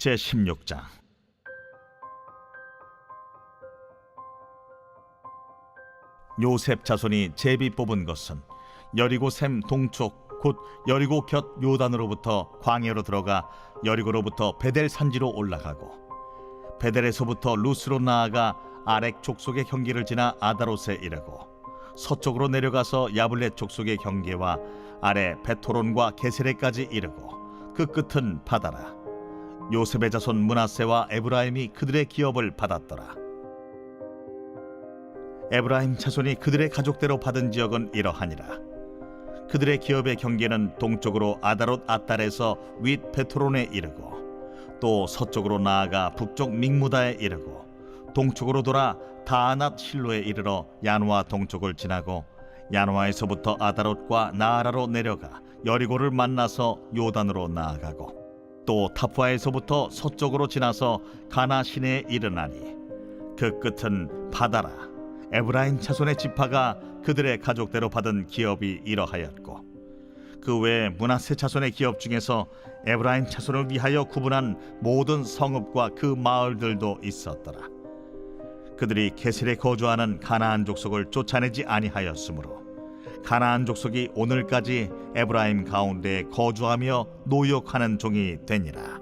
제 16장. 요셉 자손이 제비 뽑은 것은 여리고 샘 동쪽 곧 여리고 곁 요단으로부터 광야로 들어가 여리고로부터 베델 산지로 올라가고 베델에서부터 루스로 나아가 아렉 족속의 경계를 지나 아다롯에 이르고 서쪽으로 내려가서 야블렛 족속의 경계와 아래 베토론과 게세레까지 이르고 그 끝은 바다라 요셉의 자손 문하세와 에브라임이 그들의 기업을 받았더라. 에브라임 자손이 그들의 가족대로 받은 지역은 이러하니라. 그들의 기업의 경계는 동쪽으로 아다롯 아달에서 윗 베토론에 이르고 또 서쪽으로 나아가 북쪽 믹무다에 이르고 동쪽으로 돌아 다아낫 실로에 이르러 야누아 동쪽을 지나고 야누아에서부터 아다롯과 나아라로 내려가 여리고를 만나서 요단으로 나아가고 또 타푸아에서부터 서쪽으로 지나서 가나 시내에 이르나니 그 끝은 바다라 에브라임 자손의 지파가 그들의 가족대로 받은 기업이 이러하였고 그 외에 문하세 자손의 기업 중에서 에브라임 자손을 위하여 구분한 모든 성읍과 그 마을들도 있었더라. 그들이 게셀에 거주하는 가나안 족속을 쫓아내지 아니하였으므로 가나안 족속이 오늘까지 에브라임 가운데 거주하며 노역하는 종이 되니라.